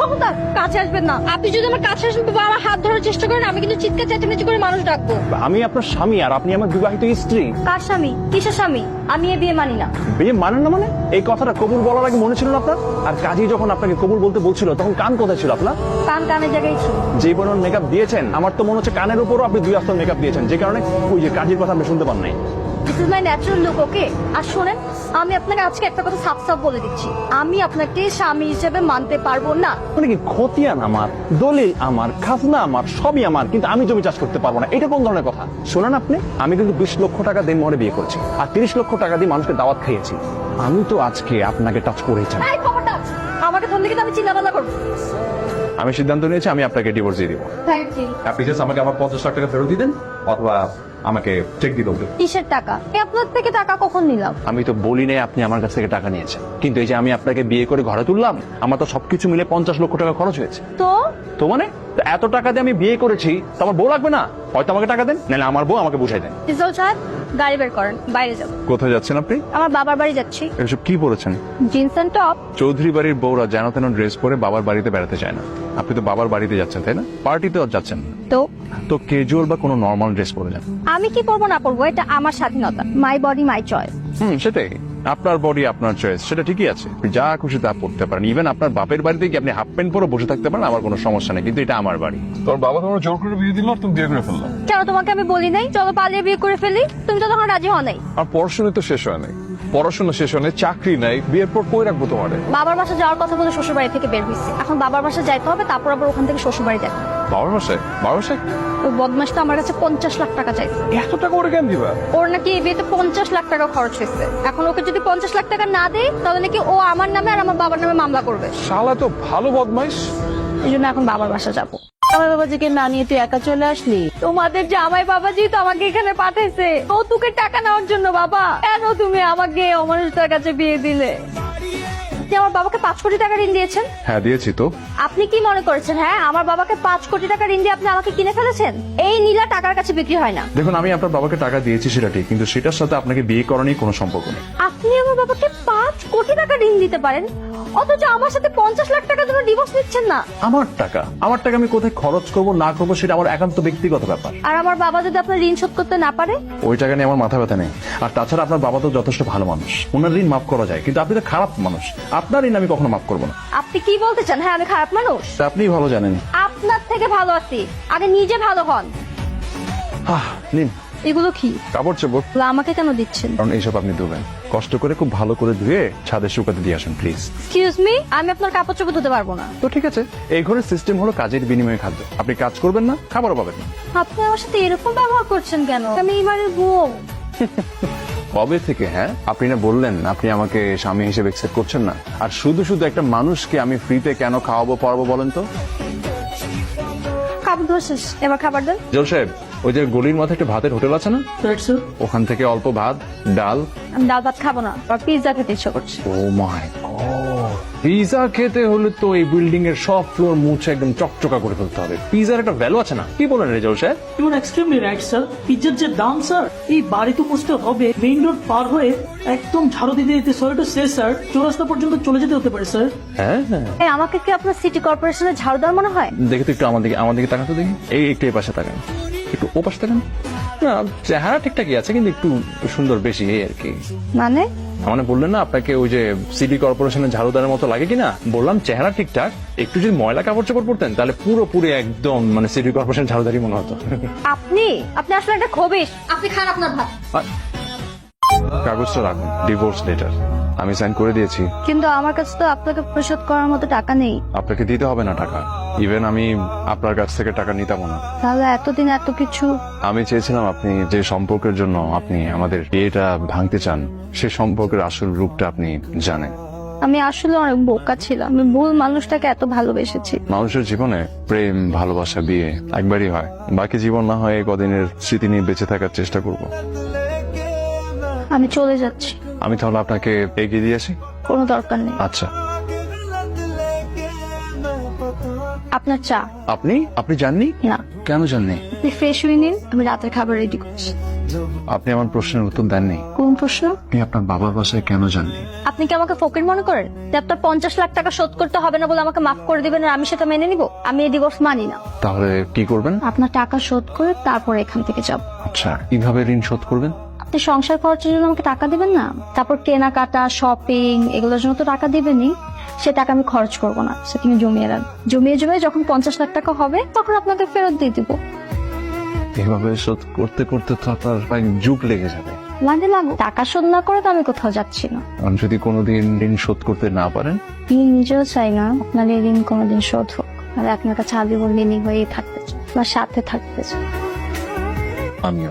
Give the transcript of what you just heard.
খবরদার কাছে আসবেন না। আপনি যদি আমার কাছে আসেন বা আমার হাত ধরার চেষ্টা করেন আমি কিন্তু চিৎকার চেঁচামেচি করে মানুষ ডাকবো। আমি আপনার স্বামী আর আপনি আমার বিবাহিত স্ত্রী। কার স্বামী? কিসের স্বামী? আমি এ বিয়ে মানি না। বিয়ে মানেন না মানে? এই কথাটা কবুল বলার আগে মনে ছিল না আপনার? আর কাজী যখন আপনাকে কবুল বলতে বলছিল তখন কান কোথায় ছিল আপনার? কান কানের জায়গায় ছিল। যে পরিমাণ মেকআপ দিয়েছেন আমার তো মনে হচ্ছে কানের উপরও আপনি দুই আস্তর মেকআপ দিয়েছেন যে কারণে ওই যে কাজীর কথা আপনি শুনতে পান নাই। This is my natural look okay আর শোনেন আমি আপনাকে আজকে একটা কথা সাফ সাফ বলে দিচ্ছি। আমি আপনাকে স্বামী হিসেবে মানতে পারব না। মানে কি খতিয়ান আমার দলিল আমার খাজনা আমার সবই আমার কিন্তু আমি জমি চাষ করতে পারব না। এটা কোন ধরনের কথা? শোনেন আপনি আমি কিন্তু বিশ লক্ষ টাকা দিন মরে বিয়ে করছি আর তিরিশ লক্ষ টাকা দিয়ে মানুষকে দাওয়াত খাইয়েছি। আমি তো আজকে আপনাকে টাচ করেই চাই এই খবরটা আমাকে ধরলে কিন্তু আমি চিন্তাভাবনা করব। আমি সিদ্ধান্ত নিয়েছি আমি আপনাকে ডিভোর্স দিয়ে দিব। থ্যাংক ইউ আপনি জাস্ট আমাকে আমার পঞ্চাশ লাখ টাকা ফেরত দিতেন অথবা আমাকে চেক দিয়ে হবে। কিসের টাকা? আমি আপনার থেকে টাকা কখন নিলাম? আমি তো বলি নাই আপনি আমার কাছ থেকে টাকা নিয়েছেন। কিন্তু এই যে আমি আপনাকে বিয়ে করে ঘরে তুললাম আমার তো সবকিছু মিলে পঞ্চাশ লক্ষ টাকা খরচ হয়েছে। তো? তো মানে? তো এত টাকা দিয়ে আমি বিয়ে করেছি তো আমার বউ লাগবে না? হয়তো আমাকে টাকা দেন নাহলে আমার বউ আমাকে বুঝাই দেন। রিজল সাহেব গাড়ি বের করেন বাইরে যাব কোথায় যাচ্ছেন আপনি? আমার বাবার বাড়ি যাচ্ছি। এসব কি পড়েছেন জিন্স অ্যান্ড টপ চৌধুরী বাড়ির বউরা যেন তেন ড্রেস পরে বাবার বাড়িতে বেড়াতে চায় না। আপনি তো বাবার বাড়িতে যাচ্ছেন তাই না? পার্টিতে যাচ্ছেন তো? তো ক্যাজুয়াল বা কোনো নর্মাল ড্রেস পরে যান। আমি কি করব না করব? এটা আমার স্বাধীনতা। মাই বডি মাই চয়েস হুম সেটাই। আপনার বডি আপনার চয়েস সেটা ঠিকই আছে। যা খুশি তা পড়তে পারেন। ইভেন আপনার বাপের বাড়িতে কি আপনি হাফ প্যান্ট পরে বসে থাকতে পারেন আমার কোনো সমস্যা নেই কিন্তু এটা আমার বাড়ি। তোর বাবা তোমার জোর করে বিয়ে দিল আর তুমি বিয়ে করে ফেলল। কেন তোমাকে আমি বলি নাই। চলো পালিয়ে বিয়ে করে ফেলি। তুমি তো তখন রাজি হও নাই। আর পড়াশোনা তো শেষ হয় নাই। পড়াশোনা শেষ হয় নাই চাকরি নাই বিয়ের পর কই রাখব তোমারে? বাবার বাসা যাওয়ার কথা বলে শ্বশুর বাড়ি থেকে বের হয়েছে। এখন বাবার বাসা যাইতে হবে তারপর আবার ওখান থেকে শ্বশুর বাড়ি যাবে বাবার বাসায়? বাবার বাসায়? ওই বদমাসটা আমার কাছে পঞ্চাশ লাখ টাকা চাইছে। এত টাকা ওরে কেন দিবা? ওর নাকি এই বিয়েতে পঞ্চাশ লাখ টাকা খরচ হয়েছে। এখন ওকে যদি পঞ্চাশ লাখ টাকা না দেয় তাহলে নাকি ও আমার নামে আর আমার বাবার নামে মামলা করবে। শালা তো ভালো বদমাইশ। এই জন্য এখন বাবার বাসা যাব। জামাই বাবাজিকে না নিয়ে তুই একা চলে আসলি? তোমাদের জামাই বাবাজি তো আমাকে এখানে পাঠাইছে। ও কৌতুকের টাকা নেওয়ার জন্য বাবা। কেন তুমি আমাকে অমানুষটার কাছে বিয়ে দিলে? আপনি আমার বাবাকে পাঁচ কোটি টাকা ঋণ দিয়েছেন? হ্যাঁ দিয়েছি তো। আপনি কি মনে করেছেন হ্যাঁ? আমার বাবাকে পাঁচ কোটি টাকা ঋণ দিয়ে আপনি আমাকে কিনে ফেলেছেন? এই নীলা টাকার কাছে বিক্রি হয় না। দেখুন আমি আপনার বাবাকে টাকা দিয়েছি সেটা ঠিক কিন্তু সেটার সাথে আপনাকে বিয়ে করানোর কোনো সম্পর্ক নেই। আপনি আমার বাবাকে পাঁচ কোটি টাকা ঋণ দিতে পারেন? অথচ আমার সাথে পঞ্চাশ লাখ টাকার জন্য ডিভোর্স নিচ্ছেন না। আমার টাকা আমার টাকা আমি কোথায় খরচ করব না করব সেটা আমার একান্ত ব্যক্তিগত ব্যাপার। আর আমার বাবা যদি আপনার ঋণ শোধ করতে না পারে? ওই টাকা নিয়ে আমার মাথা ব্যথা নেই। আর তাছাড়া আপনার বাবা তো যথেষ্ট ভালো মানুষ। ওনার ঋণ মাফ করা যায় কিন্তু আপনি তো খারাপ মানুষ। আপনার ঋণ আমি কখনো মাফ করব না। আপনি কি বলতে চান? হ্যাঁ আমি খারাপ মানুষ। তা আপনি ভালো জানেন। আপনার থেকে ভালো আছি। আগে নিজে ভালো হন। আহ নিন। এগুলো কি? কাপড় চোপড়। এগুলো আমাকে কেন দিচ্ছেন? কারণ এইসব আপনি ধুবেন। কষ্ট করে খুব ভালো করে ধুয়ে ছাদে শুকাতে দিয়ে আসুন প্লিজ এক্সকিউজ মি আমি আপনার কাপড় চোপড় ধুতে পারব না। তো ঠিক আছে এই ঘরের সিস্টেম হলো কাজের বিনিময়ে খাদ্য। আপনি কাজ করবেন না খাবারও পাবেন না। আপনি আমার সাথে এরকম ব্যবহার করছেন কেন? আমি এই বাড়ির বউ। কবে থেকে হ্যাঁ? আপনি না বললেন আপনি আমাকে স্বামী হিসেবে একসেপ্ট করছেন না। আর শুধু শুধু একটা মানুষকে আমি ফ্রিতে কেন খাওয়াবো পারব বলেন তো? খাবার শেষ। এবার খাবার দেন। জল সাহেব ওই যে গলির মাথায় একটা ভাতের হোটেল আছে না? ওখান থেকে অল্প ভাত ডাল। আমি ডাল ভাত খাব না আর পিৎজা খেতে ইচ্ছা করছে। ও মাই পিজা খেতে হলে তো এই বিল্ডিং এর সব ফ্লোর মুছে একদম চকচকা করে ফেলতে হবে। পিজার একটা ভ্যালু আছে না? কি বলেন রেজাউল সাহেব? You are extremely right sir পিজ্জার যে দাম স্যার এই বাড়ি তো পৌঁছতে হবে মেইন রোড পার হয়ে একদম ঝাড়ু দিতে দিতে সরি টু সে স্যার চৌরাস্তা পর্যন্ত চলে যেতে হতে পারে স্যার হ্যাঁ হ্যাঁ। আমাকে কি আপনার সিটি কর্পোরেশনের ঝাড়ুদার মনে হয়? দেখে তো একটু আমার দিকে আমার তাকান তো দেখি। এই একটু এই পাশে তাকান। ও পাশে তাকান না চেহারা ঠিকঠাকই আছে কিন্তু একটু সুন্দর বেশি এই আর কি। মানে? মানে বললেন না আপনাকে ওই যে সিটি কর্পোরেশনের ঝাড়ুদারের মতো লাগে কিনা? বললাম চেহারা ঠিকঠাক একটু যদি ময়লা কাপড় চোপড় পরতেন তাহলে পুরোপুরি একদম মানে সিটি কর্পোরেশন ঝাড়ুদারি মনে হতো। আপনি? আপনি আসলে একটা খবিস আপনি খান আপনার ভাত। কাগজটা রাখুন ডিভোর্স লেটার আমি সাইন করে দিয়েছি। কিন্তু আমার কাছে তো আপনাকে পরিশোধ করার মতো টাকা নেই। আপনাকে দিতে হবে না টাকা। ইভেন আমি আপনার কাছ থেকে টাকা নিতাম না। তাহলে এতদিন এত কিছু আমি চেয়েছিলাম আপনি যে সম্পর্কের জন্য আপনি আমাদের বিয়েটা ভাঙতে চান সে সম্পর্কের আসল রূপটা আপনি জানেন। আমি আসলে অনেক বোকা ছিলাম। আমি ভুল মানুষটাকে এত ভালোবেসেছি। মানুষের জীবনে প্রেম ভালোবাসা বিয়ে একবারই হয়। বাকি জীবন না হয় কদিনের স্মৃতি নিয়ে বেঁচে থাকার চেষ্টা করব। আমি চলে যাচ্ছি। আমি তাহলে আপনাকে এগিয়ে দিয়ে আসি? কোনো দরকার নেই। আচ্ছা। আপনার চা। আপনি? আপনি জাননি না। কেন জাননি আপনি ফ্রেশ হয়ে নিন আমি রাতের খাবার রেডি করছি। আপনি আমার প্রশ্নের উত্তর দেননি। কোন প্রশ্ন? আপনি আপনার বাবার বাসায় কেন জাননি আপনি কি আমাকে ফকির মনে করেন? যে আপনার পঞ্চাশ লাখ টাকা শোধ করতে হবে না বলে আমাকে মাফ করে দিবেন আর আমি সেটা মেনে নিব? আমি এই ডিভোর্স মানি না। তাহলে কি করবেন? আপনার টাকা শোধ করে তারপর এখান থেকে যাব। আচ্ছা কীভাবে ঋণ শোধ করবেন? আপনি সংসার খরচের জন্য আমাকে টাকা দিবেন না? তারপর কেনাকাটা শপিং এগুলোর জন্য তো টাকা দিবেনই। সে টাকা আমি খরচ করব না সে তুমি জমিয়ে রাখ জমিয়ে জমিয়ে যখন পঞ্চাশ লাখ টাকা হবে তখন আপনাকে ফেরত দিয়ে দিব। এভাবে শোধ করতে করতে তো আপনার প্রায় যুগ লেগে যাবে। লাগে লাগো টাকা শোধ না করে তো আমি কোথাও যাচ্ছি না। আর যদি কোনোদিন ঋণ শোধ করতে না পারেন? আমি নিজেও চাই না আপনার এই ঋণ কোনোদিন শোধ হোক। আর আপনার কাছে আজীবন ঋণী হয়েই থাকতে চাই বা সাথে থাকতে চাই। আমিও।